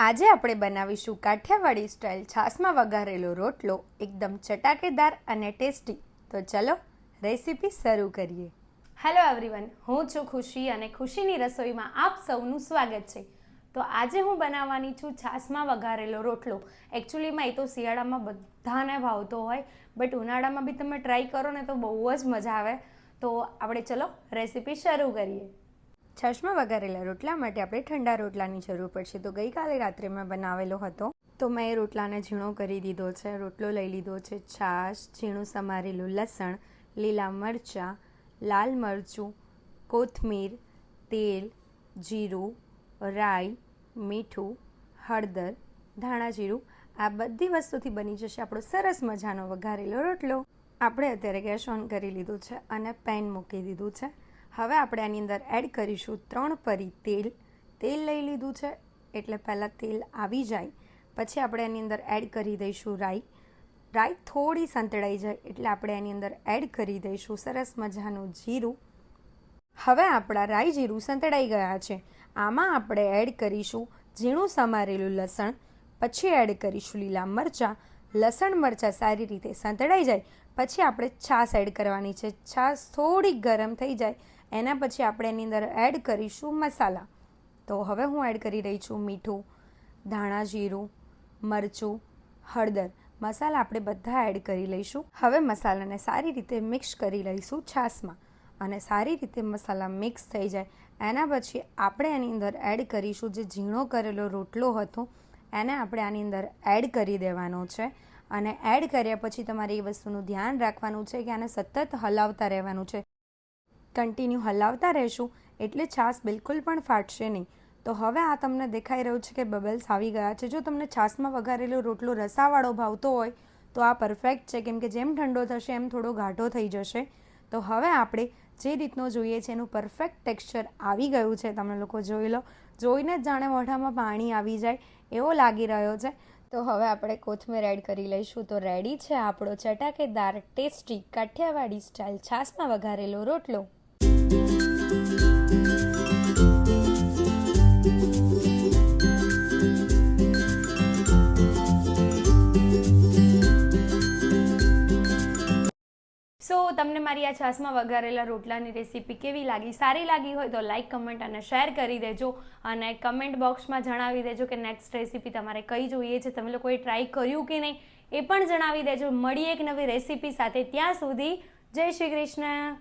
આજે આપણે બનાવીશું કાઠિયાવાડી સ્ટાઇલ છાશમાં વઘારેલો રોટલો, એકદમ ચટાકેદાર અને ટેસ્ટી. તો ચલો રેસીપી શરૂ કરીએ. હેલો એવરીવન હું છું ખુશી અને ખુશીની રસોઈમાં આપ સૌનું સ્વાગત છે. તો આજે હું બનાવવાની છું છાશમાં વઘારેલો રોટલો. એકચ્યુઅલીમાં એ તો શિયાળામાં બધાને ભાવતો હોય બટ ઉનાળામાં બી તમે ટ્રાય કરો ને તો બહુ જ મજા આવે. તો આપણે ચલો રેસીપી શરૂ કરીએ. છાશમાં વઘારેલા રોટલા માટે આપણે ઠંડા રોટલાની જરૂર પડશે. તો ગઈકાલે રાત્રે મેં બનાવેલો હતો. તો મેં એ રોટલાને ઝીણો કરી દીધો છે, રોટલો લઈ લીધો છે, છાશ, ઝીણું સમારેલું લસણ, લીલા મરચાં, લાલ મરચું, કોથમીર, તેલ, જીરું, રાઈ, મીઠું, હળદર, ધાણા જીરું, આ બધી વસ્તુથી બની જશે આપણો સરસ મજાનો વઘારેલો રોટલો. આપણે અત્યારે ગેસ ઓન કરી લીધું છે અને પેન મૂકી દીધું છે. હવે આપણે આની અંદર એડ કરીશું ત્રણ પરી તેલ. તેલ લઈ લીધું છે, એટલે પહેલાં તેલ આવી જાય. પછી આપણે એની અંદર એડ કરી દઈશું રાઈ. રાઈ થોડી સંતળાઈ જાય, એટલે આપણે એની અંદર એડ કરી દઈશું સરસ મજાનું જીરું. હવે આપણા રાઈ જીરું સંતળાઈ ગયા છે. આમાં આપણે એડ કરીશું ઝીણું સમારેલું લસણ, પછી એડ કરીશું લીલા મરચાં. લસણ મરચાં સારી રીતે સંતળાઈ જાય, પછી આપણે છાશ એડ કરવાની છે. છાશ થોડી ગરમ થઈ જાય એના પછી આપણે એની અંદર એડ કરીશું મસાલા. તો હવે હું એડ કરી રહી છું મીઠું, ધાણા જીરું, મરચું, હળદર. મસાલા આપણે બધા એડ કરી લઈશું. હવે મસાલાને સારી રીતે મિક્સ કરી લઈશું છાશમાં. અને સારી રીતે મસાલા મિક્સ થઈ જાય. એના પછી આપણે એની અંદર એડ કરીશું જે ઝીણો કરેલો રોટલો હતો, એને આપણે આની અંદર એડ કરી દેવાનો છે. અને એડ કર્યા પછી તમારે એ વસ્તુનું ધ્યાન રાખવાનું છે કે આને સતત હલાવતા રહેવાનું છે. કન્ટિન્યુ હલાવતા રહેશું, એટલે છાશ બિલકુલ પણ ફાટશે નહીં. તો હવે આ તમને દેખાઈ રહ્યું છે કે બબલ્સ આવી ગયા છે. જો તમને છાશમાં વઘારેલો રોટલો રસાવાળો ભાવતો હોય, તો આ પરફેક્ટ છે. કેમ કે જેમ ઠંડો થશે, એમ થોડો ઘાટો થઈ જશે. તો હવે આપણે જે રીતનો જોઈએ છે, એનું પરફેક્ટ ટેક્સચર આવી ગયું છે. તમે લોકો જોઈ લો. જોઈને જ જાણે મોઢામાં પાણી આવી જાય એવો લાગી રહ્યો છે. તો હવે આપણે કોથમીર એડ કરી લઈશું. તો રેડી છે આપણો ચટાકેદાર ટેસ્ટી કાઠિયાવાડી સ્ટાઇલ છાશમાં વઘારેલો રોટલો. સો તમને મારી આ છાશમાં વઘારેલા રોટલાની રેસીપી કેવી લાગી? સારી લાગી હોય તો લાઇક કમેન્ટ અને શેર કરી દેજો. અને કમેન્ટ બોક્સમાં જણાવી દેજો કે નેક્સ્ટ રેસીપી તમારે કઈ જોઈએ છે, તમે લોકોએ ટ્રાય કર્યું કે નહીં, એ પણ જણાવી દેજો. મળીએ એક નવી રેસીપી સાથે. ત્યાં સુધી જય શ્રી કૃષ્ણ.